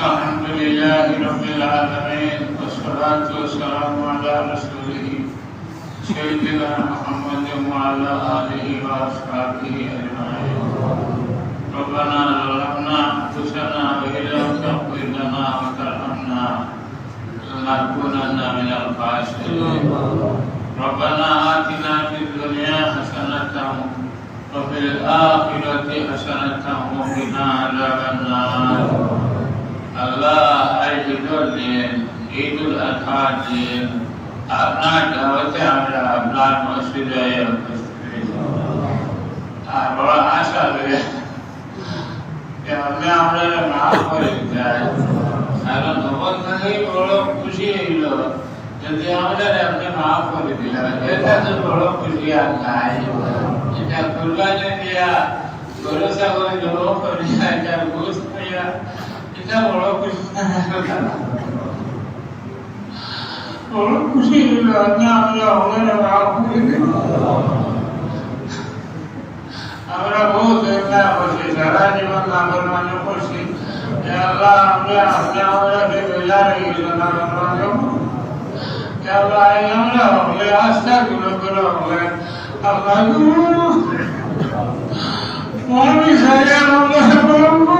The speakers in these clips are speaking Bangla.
الحمد لله رب العالمين والصلاة والسلام على رسوله سيدنا محمد وعلى آله وأصحابه أجمعين. ربنا ظلمنا أنفسنا وإن لم تغفر لنا وترحمنا لنكونن من الخاسرين. ربنا آتنا في الدنيا حسنة وفي الآخرة حسنة وقنا عذاب النار. ঈদুল দিন ঈদুল আজহার দিন আপনার দাওয়াতে আমরা আপনার মসজিদে উপস্থিত আর বড় আশা করে যে আপনি আমরা মাফ করে দেয় কারণ তখন থেকেই বড় খুশি হইল যদি আমাদের আপনি মাফ করে দিলেন এটা তো বড় খুশি আর নাই এটা কুরবানি দিয়া গরু ছাগল জব করিয়া এটা বড় খুশি আমরা আমরা আমরা আমরা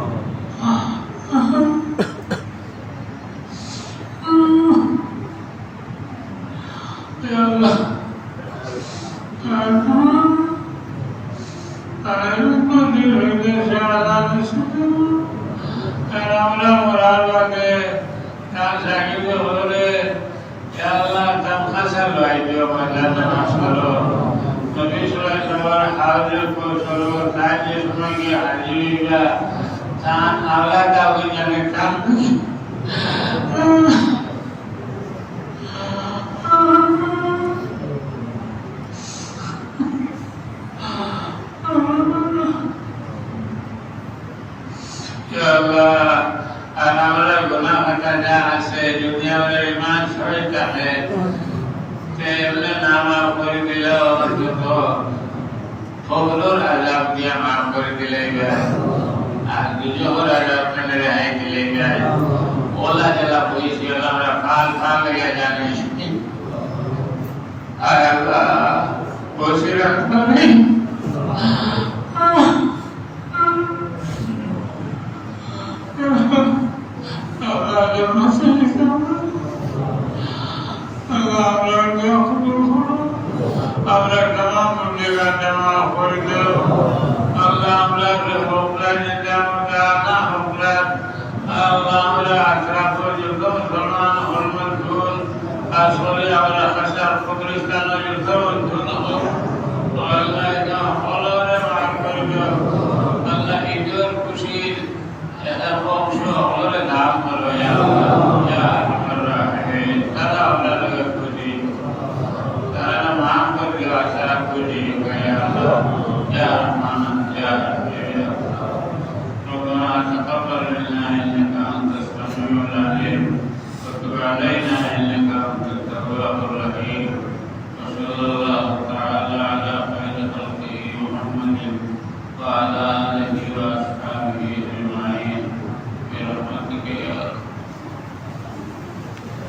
আলাদা হয়ে যাবে কাম আর আমরা গোনা হাটা যা আছে যদি আমাদের ইমান সবাই থাকে সে এমনি না মাফ করে দিল অন্তত কবলুর আজাব দিয়ে মাফ করে দিলে আর দুজোর আজাব থেকে রেহাই দিলে ওলা জেলা বইছি আমরা কাল কাল লেগে জানি আর আল্লাহ বসে রাখতে নেই Allah, Allah, Allah, Allah, আমরা তমাম মুবলিগান করে দাও আল্লাহ আমরা হোমরা নিজাম দানা হোমরা। আল্লাহ আমরা আশরাফ যুগম জমান আসলে আমরা আল্লাহ এটা আল্লাহ ইজর খুশির বংশ তারা আমরা